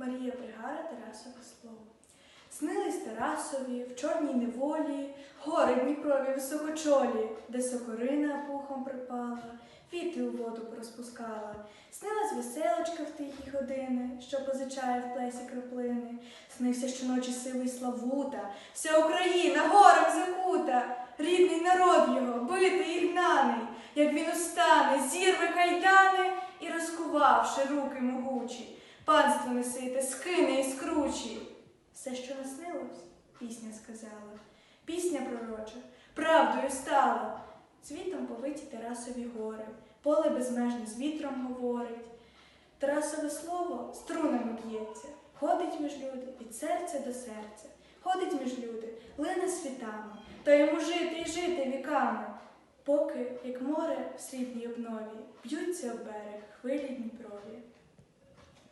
Марія Пригара Тарасове слово. Снились Тарасові в чорній неволі, гори Дніпрові високочолі, де сокорина пухом припала, віти у воду порозпускала. Снилась веселочка в тихі години, що позичає в плесі краплини. Снився щоночі сивий Славута, вся Україна горем закута, рідний народ його, битий і гнаний, як він устане, зірве кайдани і розкувавши руки могучі, панство несите, скине і скручі. Все, що наснилось, пісня сказала, пісня пророча, правдою стала. Цвітом повиті Тарасові гори, поле безмежне з вітром говорить. Тарасове слово струнами б'ється, ходить між люди від серця до серця, ходить між люди, лине світами, та йому жити і жити віками, поки, як море в срібній обнові, б'ються об берег хвилі Дніпрові.